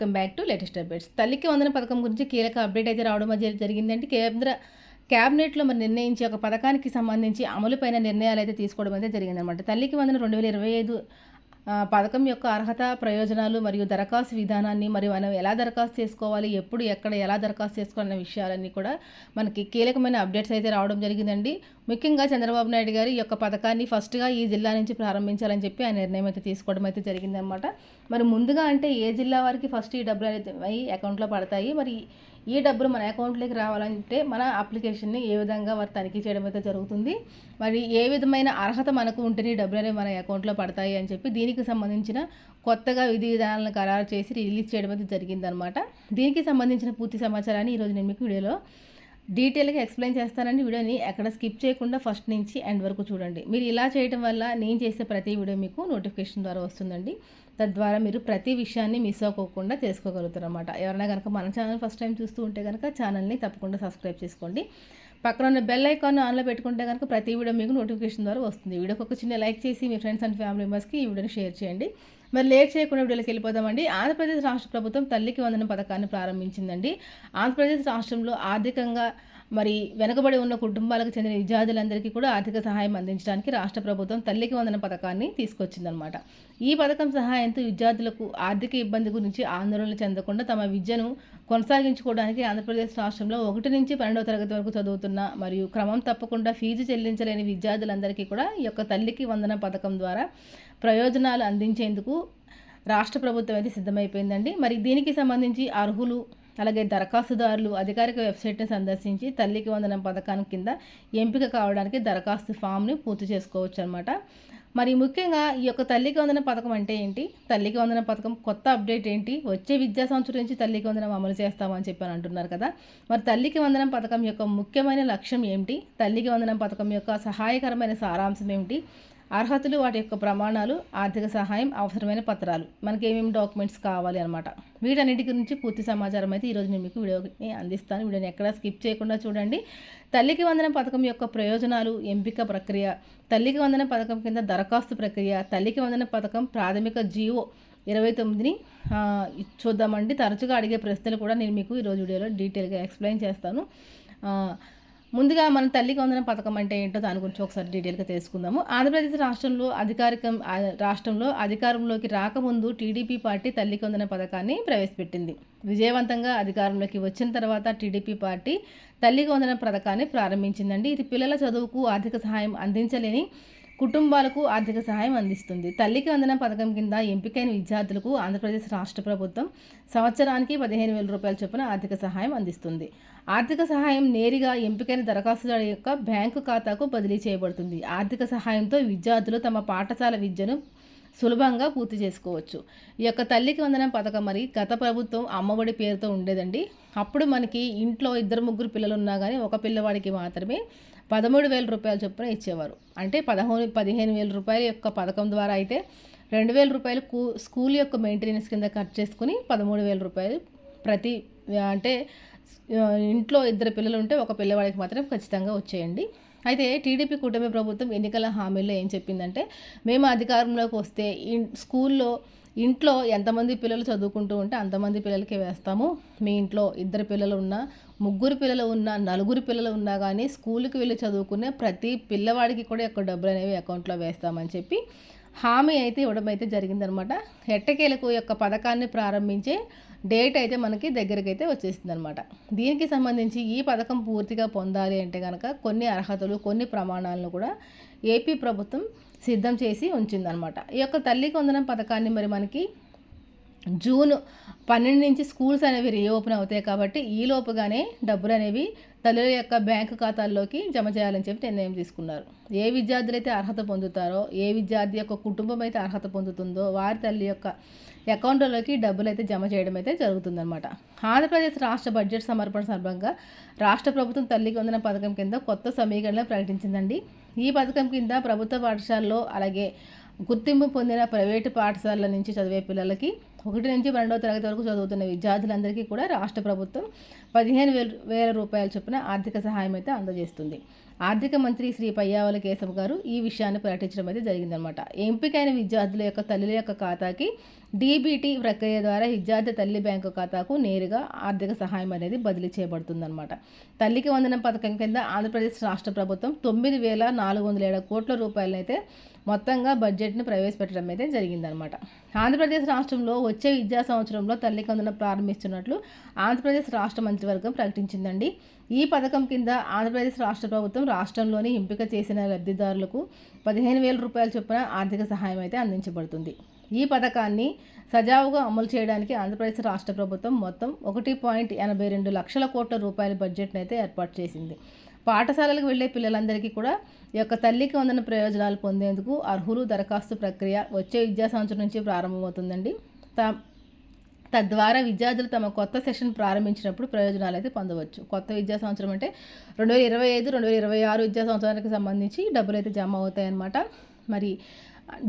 Welcome back to latest updates. తల్లికి వందన పథకం గురించి కీలక అప్డేట్ అయితే రావడం అయితే జరిగిందంటే కేంద్ర క్యాబినెట్లో మరి నిర్ణయించి ఒక పథకానికి సంబంధించి అమలుపైన నిర్ణయాలు అయితే తీసుకోవడం అయితే జరిగిందనమాట తల్లికి వందన రెండు వేల ఇరవై ఐదు పథకం యొక్క అర్హత ప్రయోజనాలు మరియు దరఖాస్తు విధానాన్ని మరియు మనం ఎలా దరఖాస్తు చేసుకోవాలి ఎప్పుడు ఎక్కడ ఎలా దరఖాస్తు చేసుకోవాలన్న విషయాలన్నీ కూడా మనకి కీలకమైన అప్డేట్స్ అయితే రావడం జరిగిందండి. ముఖ్యంగా చంద్రబాబు నాయుడు గారు ఈ యొక్క పథకాన్ని ఫస్ట్గా ఈ జిల్లా నుంచి ప్రారంభించాలని చెప్పి ఆ నిర్ణయం అయితే తీసుకోవడం అయితే జరిగిందనమాట మరి ముందుగా అంటే ఏ జిల్లా వారికి ఫస్ట్ ఈ డబ్బులు అనేది అకౌంట్లో పడతాయి? మరి ఈ డబ్బులు మన అకౌంట్లోకి రావాలంటే మన అప్లికేషన్ని ఏ విధంగా వారు తనిఖీ చేయడం అయితే జరుగుతుంది. మరి ఏ విధమైన అర్హత మనకు ఉంటేనే డబ్బులు అనేవి మన అకౌంట్లో పడతాయి అని చెప్పి దీనికి సంబంధించిన కొత్తగా విధి విధానాలను ఖరారు చేసి రిలీజ్ చేయడం అయితే జరిగిందనమాట. దీనికి సంబంధించిన పూర్తి సమాచారాన్ని ఈరోజు నేను మీకు వీడియోలో డీటెయిల్గా ఎక్స్ప్లెయిన్ చేస్తానండి. వీడియోని ఎక్కడ స్కిప్ చేయకుండా ఫస్ట్ నుంచి ఎండ్ వరకు చూడండి. మీరు ఇలా చేయడం వల్ల నేను చేసే ప్రతి వీడియో మీకు నోటిఫికేషన్ ద్వారా వస్తుందండి. తద్వారా మీరు ప్రతి విషయాన్ని మిస్ అవ్వకుండా తెలుసుకోగలుగుతారు అనమాట ఎవరైనా కనుక మన ఛానల్ ఫస్ట్ టైం చూస్తూ ఉంటే కనుక ఛానల్ని తప్పకుండా సబ్స్క్రైబ్ చేసుకోండి. పక్కన ఉన్న బెల్ ఐకాన్ ఆన్లో పెట్టుకుంటే కనుక ప్రతి వీడియో మీకు నోటిఫికేషన్ ద్వారా వస్తుంది. వీడియోకి ఒక చిన్న లైక్ చేసి మీ ఫ్రెండ్స్ అండ్ ఫ్యామిలీ మెంబర్స్కి ఈ వీడియోని షేర్ చేయండి. మరి లేట్ చేయకుండా వీడియోకి వెళ్ళిపోదామండి. ఆంధ్రప్రదేశ్ రాష్ట్ర ప్రభుత్వం తల్లికి వందన పథకాన్ని ప్రారంభించిందండి. ఆంధ్రప్రదేశ్ రాష్ట్రంలో ఆర్థికంగా మరి వెనుకబడి ఉన్న కుటుంబాలకు చెందిన విద్యార్థులందరికీ కూడా ఆర్థిక సహాయం అందించడానికి రాష్ట్ర ప్రభుత్వం తల్లికి వందన పథకాన్ని తీసుకొచ్చిందనమాట ఈ పథకం సహాయంతో విద్యార్థులకు ఆర్థిక ఇబ్బంది గురించి ఆందోళన చెందకుండా తమ విద్యను కొనసాగించుకోవడానికి ఆంధ్రప్రదేశ్ రాష్ట్రంలో ఒకటి నుంచి పన్నెండవ తరగతి వరకు చదువుతున్న మరియు క్రమం తప్పకుండా ఫీజు చెల్లించలేని విద్యార్థులందరికీ కూడా ఈ యొక్క తల్లికి వందన పథకం ద్వారా ప్రయోజనాలు అందించేందుకు రాష్ట్ర ప్రభుత్వం అయితే సిద్ధమైపోయిందండి. మరి దీనికి సంబంధించి అర్హులు అలాగే దరఖాస్తుదారులు అధికారిక వెబ్సైట్ని సందర్శించి తల్లికి వందనం పథకానికి కింద ఎంపిక కావడానికి దరఖాస్తు ఫామ్ని పూర్తి చేసుకోవచ్చు అనమాట మరి ముఖ్యంగా ఈ యొక్క తల్లికి వందన పథకం అంటే ఏంటి? తల్లికి వందన పథకం కొత్త అప్డేట్ ఏంటి? వచ్చే విద్యా సంవత్సరం నుంచి తల్లికి వందనం అమలు చేస్తామని చెప్పని అంటున్నారు కదా. మరి తల్లికి వందనం పథకం యొక్క ముఖ్యమైన లక్ష్యం ఏమిటి తల్లికి వందనం పథకం యొక్క సహాయకరమైన సారాంశం ఏమిటి అర్హతలు వాటి యొక్క ప్రమాణాలు ఆర్థిక సహాయం అవసరమైన పత్రాలు. మనకి ఏమేమి డాక్యుమెంట్స్ కావాలి అనమాట వీటన్నిటి గురించి పూర్తి సమాచారం అయితే ఈరోజు నేను మీకు వీడియోని అందిస్తాను. వీడియోని ఎక్కడ స్కిప్ చేయకుండా చూడండి. తల్లికి వందన పథకం యొక్క ప్రయోజనాలు ఎంపిక ప్రక్రియ తల్లికి వందన పథకం కింద దరఖాస్తు ప్రక్రియ తల్లికి వందన పథకం ప్రాథమిక జీవో ఇరవై తొమ్మిదిని చూద్దామండి. తరచుగా అడిగే ప్రశ్నలు కూడా నేను మీకు ఈరోజు వీడియోలో డీటెయిల్గా ఎక్స్ప్లెయిన్ చేస్తాను. ముందుగా మన తల్లికి వందన పథకం అంటే ఏంటో దాని గురించి ఒకసారి డీటెయిల్గా తెలుసుకుందాము. ఆంధ్రప్రదేశ్ రాష్ట్రంలో అధికారికం రాష్ట్రంలో అధికారంలోకి రాకముందు టీడీపీ పార్టీ తల్లికి వందన పథకాన్ని ప్రవేశపెట్టింది. విజయవంతంగా అధికారంలోకి వచ్చిన తర్వాత టీడీపీ పార్టీ తల్లికి వందన పథకాన్ని ప్రారంభించిందండి. ఇది పిల్లల చదువుకు ఆర్థిక సహాయం అందించలేని కుటుంబాలకు ఆర్థిక సహాయం అందిస్తుంది. తల్లికి వందన పథకం కింద ఎంపికైన విద్యార్థులకు ఆంధ్రప్రదేశ్ రాష్ట్ర ప్రభుత్వం సంవత్సరానికి పదిహేను వేల రూపాయల చొప్పున ఆర్థిక సహాయం అందిస్తుంది. ఆర్థిక సహాయం నేరుగా ఎంపికైన దరఖాస్తుదారు యొక్క బ్యాంకు ఖాతాకు బదిలీ చేయబడుతుంది. ఆర్థిక సహాయంతో విద్యార్థులు తమ పాఠశాల విద్యను సులభంగా పూర్తి చేసుకోవచ్చు. ఈ యొక్క తల్లికి వందనం పథకం మరి గత ప్రభుత్వం అమ్మఒడి పేరుతో ఉండేదండి. అప్పుడు మనకి ఇంట్లో ఇద్దరు ముగ్గురు పిల్లలు ఉన్నా కానీ ఒక పిల్లవాడికి మాత్రమే పదమూడు వేల రూపాయలు చొప్పున ఇచ్చేవారు. అంటే పదహోను పదిహేను వేల రూపాయల యొక్క పథకం ద్వారా అయితే రెండు వేల రూపాయలు కూ స్కూల్ యొక్క మెయింటెనెన్స్ కింద ఖర్చు చేసుకుని పదమూడు వేల రూపాయలు ప్రతి అంటే ఇంట్లో ఇద్దరు పిల్లలు ఉంటే ఒక పిల్లవాడికి మాత్రం ఖచ్చితంగా వచ్చేయండి. అయితే టీడీపీ కూటమి ప్రభుత్వం ఎన్నికల హామీలో ఏం చెప్పిందంటే మేము అధికారంలోకి వస్తే ఇన్- స్కూల్లో ఇంట్లో ఎంతమంది పిల్లలు చదువుకుంటూ ఉంటే అంతమంది పిల్లలకి వేస్తాము. మీ ఇంట్లో ఇద్దరు పిల్లలు ఉన్నా ముగ్గురు పిల్లలు ఉన్నా నలుగురు పిల్లలు ఉన్నా కానీ స్కూల్కి వెళ్ళి చదువుకునే ప్రతి పిల్లవాడికి కూడా యొక్క డబ్బులు అనేవి అకౌంట్లో వేస్తామని చెప్పి హామీ అయితే ఇవ్వడం అయితే జరిగిందనమాట. ఎట్టకేలకు యొక్క పథకాన్ని ప్రారంభించే డేట్ అయితే మనకి దగ్గరికి అయితే వచ్చేసింది అనమాట దీనికి సంబంధించి ఈ పథకం పూర్తిగా పొందాలి అంటే కనుక కొన్ని అర్హతలు కొన్ని ప్రమాణాలను కూడా ఏపీ ప్రభుత్వం సిద్ధం చేసి ఉంచిందనమాట. ఈ యొక్క తల్లికి వందనం పథకాన్ని మరి మనకి జూన్ పన్నెండు నుంచి స్కూల్స్ అనేవి రీఓపెన్ అవుతాయి కాబట్టి ఈ లోపుగానే డబ్బులు అనేవి తల్లుల యొక్క బ్యాంకు ఖాతాల్లోకి జమ చేయాలని చెప్పి నిర్ణయం తీసుకున్నారు. ఏ విద్యార్థులు అయితే అర్హత పొందుతారో ఏ విద్యార్థి యొక్క కుటుంబం అయితే అర్హత పొందుతుందో వారి తల్లి యొక్క అకౌంట్లోకి డబ్బులు అయితే జమ చేయడం అయితే జరుగుతుందన్నమాట. ఆంధ్రప్రదేశ్ రాష్ట్ర బడ్జెట్ సమర్పణ సందర్భంగా రాష్ట్ర ప్రభుత్వం తల్లికి వందన పథకం కింద కొత్త సమీకరణ ప్రకటించిందండి. ఈ పథకం కింద ప్రభుత్వ పాఠశాలలో అలాగే గుర్తింపు పొందిన ప్రైవేటు పాఠశాలల నుంచి చదివే పిల్లలకి ఒకటి నుంచి రెండవ తరగతి వరకు చదువుతున్న విద్యార్థులందరికీ కూడా రాష్ట్ర ప్రభుత్వం పదిహేను వేల వేల రూపాయల చొప్పున ఆర్థిక సహాయం అయితే అందజేస్తుంది. ఆర్థిక మంత్రి శ్రీ పయ్యావల కేశవ్ గారు ఈ విషయాన్ని ప్రకటించడం అయితే జరిగిందనమాట ఎంపికైన విద్యార్థుల యొక్క తల్లుల యొక్క ఖాతాకి డీబీటీ ప్రక్రియ ద్వారా విద్యార్థి తల్లి బ్యాంకు ఖాతాకు నేరుగా ఆర్థిక సహాయం అనేది బదిలీ చేయబడుతుందన్నమాట. తల్లికి వందనం పథకం కింద ఆంధ్రప్రదేశ్ రాష్ట్ర ప్రభుత్వం తొమ్మిది వేల నాలుగు వందల ఏడు కోట్ల రూపాయలనైతే మొత్తంగా బడ్జెట్ను ప్రవేశపెట్టడం అయితే జరిగిందనమాట ఆంధ్రప్రదేశ్ రాష్ట్రంలో వచ్చే విద్యా సంవత్సరంలో తల్లికందులను ప్రారంభిస్తున్నట్లు ఆంధ్రప్రదేశ్ రాష్ట్ర మంత్రివర్గం ప్రకటించిందండి. ఈ పథకం కింద ఆంధ్రప్రదేశ్ రాష్ట్ర ప్రభుత్వం రాష్ట్రంలోని ఎంపిక చేసిన లబ్ధిదారులకు పదిహేను వేల రూపాయల చొప్పున ఆర్థిక సహాయం అయితే అందించబడుతుంది. ఈ పథకాన్ని సజావుగా అమలు చేయడానికి ఆంధ్రప్రదేశ్ రాష్ట్ర ప్రభుత్వం మొత్తం ఒకటి పాయింట్ ఎనభై రెండు లక్షల కోట్ల రూపాయల బడ్జెట్ను అయితే ఏర్పాటు చేసింది. పాఠశాలలకు వెళ్ళే పిల్లలందరికీ కూడా ఈ యొక్క తల్లికి వందన ప్రయోజనాలు పొందేందుకు అర్హులు దరఖాస్తు ప్రక్రియ వచ్చే విద్యా సంవత్సరం నుంచి ప్రారంభమవుతుందండి. తద్వారా విద్యార్థులు తమ కొత్త సెషన్ ప్రారంభించినప్పుడు ప్రయోజనాలు అయితే పొందవచ్చు. కొత్త విద్యా సంవత్సరం అంటే రెండు వేల ఇరవై ఐదు రెండు వేల ఇరవై ఆరు విద్యా సంవత్సరానికి సంబంధించి డబ్బులు అయితే జమ అవుతాయన్నమాట. మరి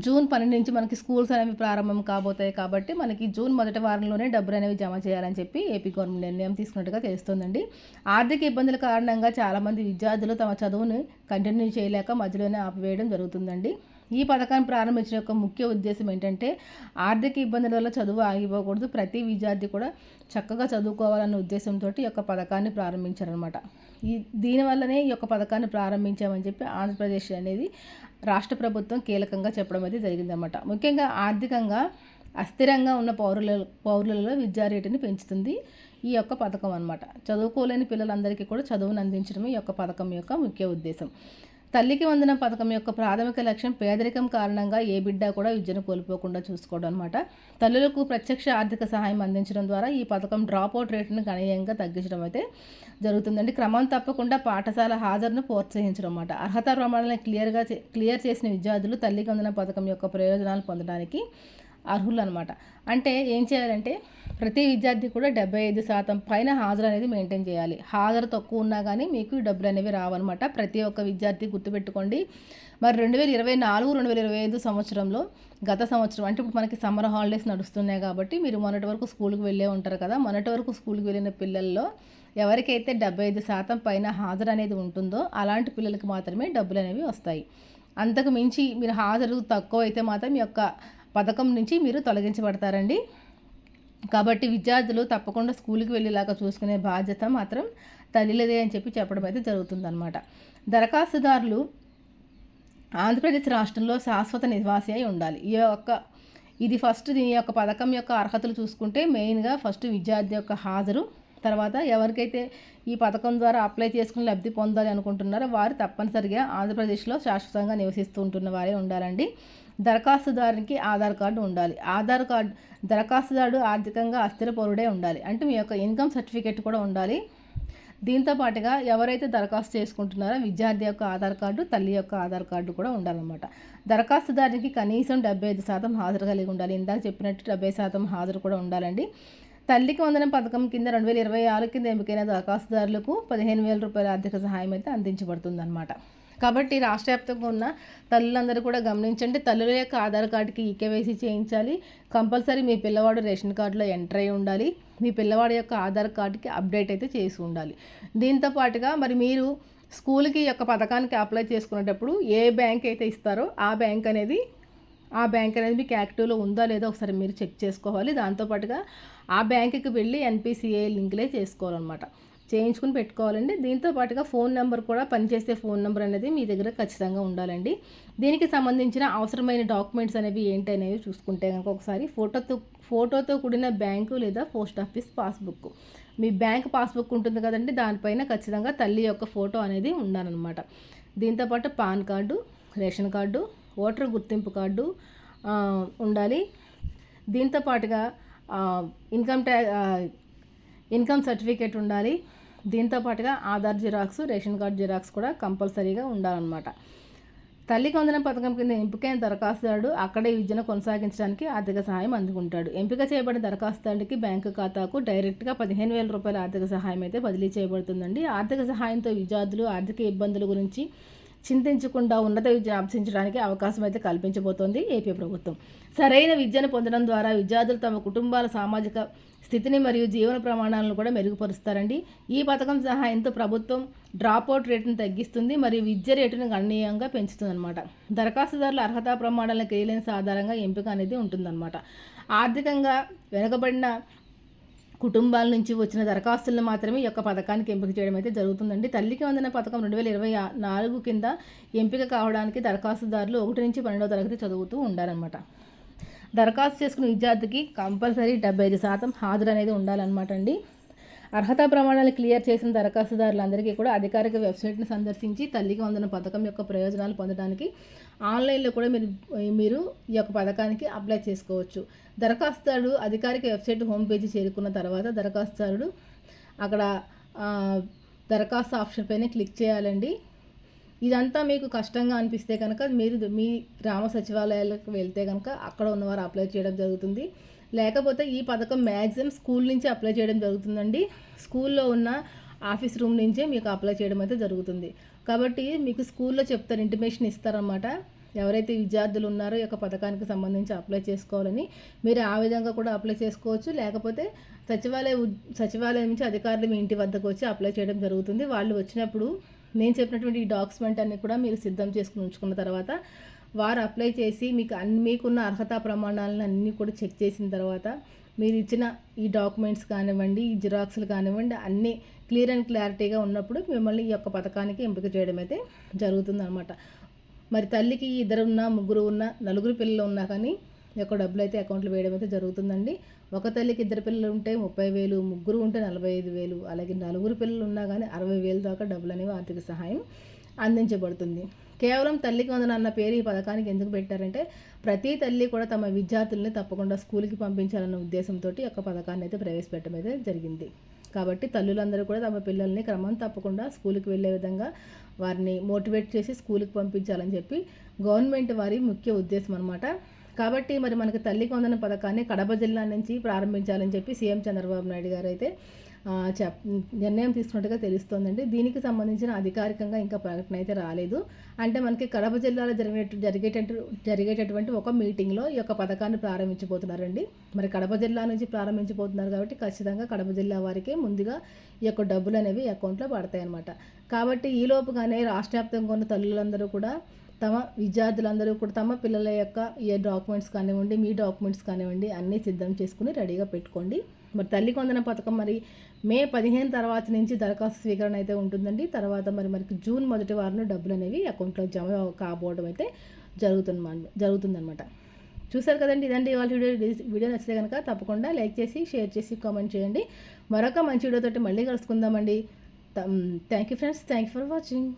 జూన్ పన్నెండు నుంచి మనకి స్కూల్స్ అనేవి ప్రారంభం కాబోతాయి కాబట్టి మనకి జూన్ మొదటి వారంలోనే డబ్బులు అనేవి జమ చేయాలని చెప్పి ఏపీ గవర్నమెంట్ నిర్ణయం తీసుకున్నట్టుగా తెలుస్తుందండి. ఆర్థిక ఇబ్బందుల కారణంగా చాలామంది విద్యార్థులు తమ చదువును కంటిన్యూ చేయలేక మధ్యలోనే ఆపివేయడం జరుగుతుందండి. ఈ పథకాన్ని ప్రారంభించిన యొక్క ముఖ్య ఉద్దేశం ఏంటంటే ఆర్థిక ఇబ్బందుల వల్ల చదువు ఆగిపోకూడదు. ప్రతి విద్యార్థి కూడా చక్కగా చదువుకోవాలన్న ఉద్దేశంతో ఈ యొక్క పథకాన్ని ప్రారంభించారనమాట ఈ దీనివల్లనే ఈ యొక్క పథకాన్ని ప్రారంభించామని చెప్పి ఆంధ్రప్రదేశ్ అనేది రాష్ట్ర ప్రభుత్వం కీలకంగా చెప్పడం అయితే జరిగిందనమాట ముఖ్యంగా ఆర్థికంగా అస్థిరంగా ఉన్న పౌరుల పౌరులలో విద్యా రేటుని పెంచుతుంది ఈ యొక్క పథకం అనమాట చదువుకోలేని పిల్లలందరికీ కూడా చదువును అందించడమే ఈ యొక్క పథకం యొక్క ముఖ్య ఉద్దేశం. తల్లికి వందన పథకం యొక్క ప్రాథమిక లక్ష్యం పేదరికం కారణంగా ఏ బిడ్డ కూడా విద్యను కోల్పోకుండా చూసుకోవడం అనమాట తల్లులకు ప్రత్యక్ష ఆర్థిక సహాయం అందించడం ద్వారా ఈ పథకం డ్రాప్ అవుట్ రేటును గణనీయంగా తగ్గించడం అయితే జరుగుతుందండి. క్రమం తప్పకుండా పాఠశాల హాజరును ప్రోత్సహించడం అన్నమాట. అర్హత ప్రమాణాలను క్లియర్గా క్లియర్ చేసిన విద్యార్థులు తల్లికి వందన పథకం యొక్క ప్రయోజనాలు పొందడానికి అర్హులు అనమాట అంటే ఏం చేయాలంటే ప్రతి విద్యార్థి కూడా డెబ్బై ఐదు శాతం పైన హాజరు అనేది మెయింటైన్ చేయాలి. హాజరు తక్కువ ఉన్నా కానీ మీకు డబ్బులు అనేవి రావన్నమాట. ప్రతి ఒక్క విద్యార్థి గుర్తుపెట్టుకోండి. మరి రెండు వేల ఇరవై నాలుగు రెండు వేల ఇరవై ఐదు సంవత్సరంలో గత సంవత్సరం అంటే ఇప్పుడు మనకి సమ్మర్ హాలిడేస్ నడుస్తున్నాయి కాబట్టి మీరు మొన్నటి వరకు స్కూల్కి వెళ్ళే ఉంటారు కదా మొన్నటి వరకు స్కూల్కి వెళ్ళిన పిల్లల్లో ఎవరికైతే డెబ్బై ఐదు శాతం పైన హాజరు అనేది ఉంటుందో అలాంటి పిల్లలకి మాత్రమే డబ్బులు అనేవి వస్తాయి. అంతకు మించి మీరు హాజరు తక్కువ అయితే మాత్రం మీ యొక్క పథకం నుంచి మీరు తొలగించబడతారండి. కాబట్టి విద్యార్థులు తప్పకుండా స్కూల్కి వెళ్ళేలాగా చూసుకునే బాధ్యత మాత్రం తల్లిలదే అని చెప్పి చెప్పడం అయితే జరుగుతుందన్నమాట. దరఖాస్తుదారులు ఆంధ్రప్రదేశ్ రాష్ట్రంలో శాశ్వత నివాసి అయి ఉండాలి. ఈ యొక్క ఇది ఫస్ట్ దీని యొక్క పథకం యొక్క అర్హతలు చూసుకుంటే మెయిన్గా ఫస్ట్ విద్యార్థి యొక్క హాజరు తర్వాత ఎవరికైతే ఈ పథకం ద్వారా అప్లై చేసుకుని లబ్ధి పొందాలి అనుకుంటున్నారో వారు తప్పనిసరిగా ఆంధ్రప్రదేశ్లో శాశ్వతంగా నివసిస్తూ ఉంటున్న వారే ఉండాలండి. దరఖాస్తుదారునికి ఆధార్ కార్డు ఉండాలి. ఆధార్ కార్డు దరఖాస్తుదారుడు ఆర్థికంగా అస్థిర పౌరుడే ఉండాలి. అంటే మీ యొక్క ఇన్కమ్ సర్టిఫికేట్ కూడా ఉండాలి. దీంతో పాటుగా ఎవరైతే దరఖాస్తు చేసుకుంటున్నారో విద్యార్థి యొక్క ఆధార్ కార్డు తల్లి యొక్క ఆధార్ కార్డు కూడా ఉండాలన్నమాట. దరఖాస్తుదారునికి కనీసం డెబ్బై ఐదు శాతం హాజరు కలిగి ఉండాలి. ఇందాక చెప్పినట్టు డెబ్బై శాతం హాజరు కూడా ఉండాలండి. తల్లికి వందన పథకం కింద రెండు వేల ఇరవై ఆరు కింద ఎంపికైన దరఖాస్తుదారులకు పదిహేను వేల రూపాయల ఆర్థిక సహాయం అయితే అందించబడుతుందనమాట కాబట్టి రాష్ట్ర వ్యాప్తంగా ఉన్న తల్లులందరూ కూడా గమనించండి. తల్లుల యొక్క ఆధార్ కార్డుకి ఈకేవైసీ చేయించాలి. కంపల్సరీ మీ పిల్లవాడు రేషన్ కార్డులో ఎంటర్ అయి ఉండాలి. మీ పిల్లవాడి యొక్క ఆధార్ కార్డుకి అప్డేట్ అయితే చేసి ఉండాలి. దీంతో పాటుగా మరి మీరు స్కూల్కి యొక్క పథకానికి అప్లై చేసుకునేటప్పుడు ఏ బ్యాంక్ అయితే ఇస్తారో ఆ బ్యాంక్ అనేది ఆ బ్యాంక్ అనేది మీకు యాక్టివ్లో ఉందా లేదా ఒకసారి మీరు చెక్ చేసుకోవాలి. దాంతోపాటుగా ఆ బ్యాంకుకి వెళ్ళి ఎన్పిసిఏ లింక్లే చేసుకోవాలన్నమాట. చేయించుకుని పెట్టుకోవాలండి. దీంతో పాటుగా ఫోన్ నెంబర్ కూడా పనిచేసే ఫోన్ నెంబర్ అనేది మీ దగ్గర ఖచ్చితంగా ఉండాలండి. దీనికి సంబంధించిన అవసరమైన డాక్యుమెంట్స్ అనేవి ఏంటి అనేవి చూసుకుంటే కనుక ఒకసారి ఫోటోతో ఫోటోతో కూడిన బ్యాంకు లేదా పోస్ట్ ఆఫీస్ పాస్బుక్. మీ బ్యాంక్ పాస్బుక్ ఉంటుంది కదండి దానిపైన ఖచ్చితంగా తల్లి యొక్క ఫోటో అనేది ఉండాలన్నమాట. దీంతోపాటు pan card ration card voter గుర్తింపు కార్డు ఉండాలి. దీంతో పాటుగా ఇన్కమ్ ట్యా ఇన్కమ్ సర్టిఫికేట్ ఉండాలి. దీంతో పాటుగా Aadhaar xerox ration card xerox కూడా కంపల్సరీగా ఉండాలన్నమాట. తల్లి కొందన పథకం కింద ఎంపికైన దరఖాస్తుదారుడు అక్కడే విద్యను కొనసాగించడానికి ఆర్థిక సహాయం అందుకుంటాడు. ఎంపిక చేయబడిన దరఖాస్తుదారుడికి బ్యాంకు ఖాతాకు డైరెక్ట్గా పదిహేను వేల రూపాయల ఆర్థిక సహాయం అయితే బదిలీ చేయబడుతుందండి. ఆర్థిక సహాయంతో విద్యార్థులు ఆర్థిక ఇబ్బందుల గురించి చింతించకుండా ఉన్నత విద్యను అభ్యసించడానికి అవకాశం అయితే కల్పించబోతోంది ఏపీ ప్రభుత్వం. సరైన విద్యను పొందడం ద్వారా విద్యార్థులు తమ కుటుంబాల సామాజిక స్థితిని మరియు జీవన ప్రమాణాలను కూడా మెరుగుపరుస్తారండి. ఈ పథకం సహాయంతో ప్రభుత్వం డ్రాప్అవుట్ రేటును తగ్గిస్తుంది మరియు విద్య రేటును గణనీయంగా పెంచుతుంది అనమాట దరఖాస్తుదారుల అర్హత ప్రమాణాలను క్లియరెన్స్ ఆధారంగా ఎంపిక అనేది ఉంటుందన్నమాట. ఆర్థికంగా వెనుకబడిన కుటుంబాల నుంచి వచ్చిన దరఖాస్తులను మాత్రమే ఈ యొక్క పథకానికి ఎంపిక చేయడం అయితే జరుగుతుందండి. తల్లికి వందన పథకం రెండు వేల ఇరవై నాలుగు కింద ఎంపిక కావడానికి దరఖాస్తుదారులు ఒకటి నుంచి పన్నెండవ తరగతి చదువుతూ ఉండాలన్నమాట. దరఖాస్తు చేసుకున్న విద్యార్థికి కంపల్సరీ డెబ్బై ఐదు శాతం హాజరు అనేది ఉండాలన్నమాట అండి. అర్హత ప్రమాణాలు క్లియర్ చేసిన దరఖాస్తుదారులందరికీ కూడా అధికారిక వెబ్సైట్ని సందర్శించి తల్లికి వందన పథకం యొక్క ప్రయోజనాలు పొందడానికి ఆన్లైన్లో కూడా మీరు మీరు ఈ యొక్క పథకానికి అప్లై చేసుకోవచ్చు. దరఖాస్తుదారుడు అధికారిక వెబ్సైట్ హోమ్ పేజీ చేరుకున్న తర్వాత దరఖాస్తుదారుడు అక్కడ దరఖాస్తు ఆప్షన్ పైన క్లిక్ చేయాలండి. ఇదంతా మీకు కష్టంగా అనిపిస్తే కనుక మీరు మీ గ్రామ సచివాలయాలకు వెళ్తే కనుక అక్కడ ఉన్నవారు అప్లై చేయడం జరుగుతుంది. లేకపోతే ఈ పథకం మ్యాక్సిమం స్కూల్ నుంచి అప్లై చేయడం జరుగుతుందండి. స్కూల్లో ఉన్న ఆఫీస్ రూమ్ నుంచే మీకు అప్లై చేయడం అయితే జరుగుతుంది. కాబట్టి మీకు స్కూల్లో చెప్తారు ఇంటిమేషన్ ఇస్తారన్నమాట. ఎవరైతే విద్యార్థులు ఉన్నారో ఈ యొక్క పథకానికి సంబంధించి అప్లై చేసుకోవాలని మీరు ఆ విధంగా కూడా అప్లై చేసుకోవచ్చు. లేకపోతే సచివాలయ సచివాలయం నుంచి అధికారులు మీ ఇంటి వద్దకు వచ్చి అప్లై చేయడం జరుగుతుంది. వాళ్ళు వచ్చినప్పుడు నేను చెప్పినటువంటి ఈ డాక్యుమెంట్ అన్ని కూడా మీరు సిద్ధం చేసుకుని ఉంచుకున్న తర్వాత వారు అప్లై చేసి మీకు అన్ని మీకున్న అర్హత ప్రమాణాలను అన్నీ కూడా చెక్ చేసిన తర్వాత మీరు ఇచ్చిన ఈ డాక్యుమెంట్స్ కానివ్వండి ఈ జిరాక్స్లు కానివ్వండి అన్నీ క్లియర్ అండ్ క్లారిటీగా ఉన్నప్పుడు మిమ్మల్ని ఈ యొక్క పథకానికి ఎంపిక చేయడం అయితే జరుగుతుందన్నమాట. మరి తల్లికి ఇద్దరు ఉన్నా ముగ్గురు ఉన్నా నలుగురు పిల్లలు ఉన్నా కానీ యొక్క డబ్బులు అయితే అకౌంట్లో వేయడం అయితే జరుగుతుందండి. ఒక తల్లికి ఇద్దరు పిల్లలు ఉంటే ముప్పై వేలు ముగ్గురు ఉంటే నలభై ఐదు వేలు అలాగే నలుగురు పిల్లలు ఉన్నా కానీ అరవై వేలు దాకా డబ్బులు అనేవి ఆర్థిక సహాయం అందించబడుతుంది. కేవలం తల్లికి వందన అన్న పేరు ఈ పథకానికి ఎందుకు పెట్టారంటే ప్రతి తల్లి కూడా తమ విద్యార్థుల్ని తప్పకుండా స్కూల్కి పంపించాలన్న ఉద్దేశంతో ఈ యొక్క పథకాన్ని అయితే ప్రవేశపెట్టడం అయితే జరిగింది. కాబట్టి తల్లులందరూ కూడా తమ పిల్లల్ని క్రమం తప్పకుండా స్కూల్కి వెళ్ళే విధంగా వారిని మోటివేట్ చేసి స్కూల్కి పంపించాలని చెప్పి గవర్నమెంట్ వారి ముఖ్య ఉద్దేశం అనమాట కాబట్టి మరి మనకు తల్లికి వందన పథకాన్ని కడప జిల్లా నుంచి ప్రారంభించాలని చెప్పి సీఎం చంద్రబాబు నాయుడు గారు అయితే చెప్ నిర్ణయం తీసుకున్నట్టుగా తెలుస్తోందండి. దీనికి సంబంధించిన అధికారికంగా ఇంకా ప్రకటన అయితే రాలేదు. అంటే మనకి కడప జిల్లాలో జరిగే జరిగేటట్టు జరిగేటటువంటి ఒక మీటింగ్లో ఈ యొక్క పథకాన్ని ప్రారంభించబోతున్నారండి. మరి కడప జిల్లా నుంచి ప్రారంభించబోతున్నారు కాబట్టి ఖచ్చితంగా కడప జిల్లా వారికే ముందుగా ఈ యొక్క డబ్బులు అనేవి అకౌంట్లో పడతాయి అన్నమాట కాబట్టి ఈ లోపుగానే రాష్ట్ర వ్యాప్తంగా ఉన్న తల్లులందరూ కూడా తమ విద్యార్థులందరూ కూడా తమ పిల్లల యొక్క ఏ డాక్యుమెంట్స్ కానివ్వండి మీ డాక్యుమెంట్స్ కానివ్వండి అన్నీ సిద్ధం చేసుకుని రెడీగా పెట్టుకోండి. మరి తల్లి కొందన పథకం మరి మే పదిహేను తర్వాత నుంచి దరఖాస్తు స్వీకరణ అయితే ఉంటుందండి. తర్వాత మరి మనకి జూన్ మొదటి వారంలో డబ్బులు అనేవి అకౌంట్లో జమ కాబోవడం అయితే జరుగుతుంది జరుగుతుందన్నమాట. చూసారు కదండి ఇదండి ఇవాళ వీడియో. వీడియో నచ్చితే కనుక తప్పకుండా లైక్ చేసి షేర్ చేసి కామెంట్ చేయండి. మరొక మంచి వీడియోతో మళ్ళీ కలుసుకుందామండి. Thank you friends thank you for watching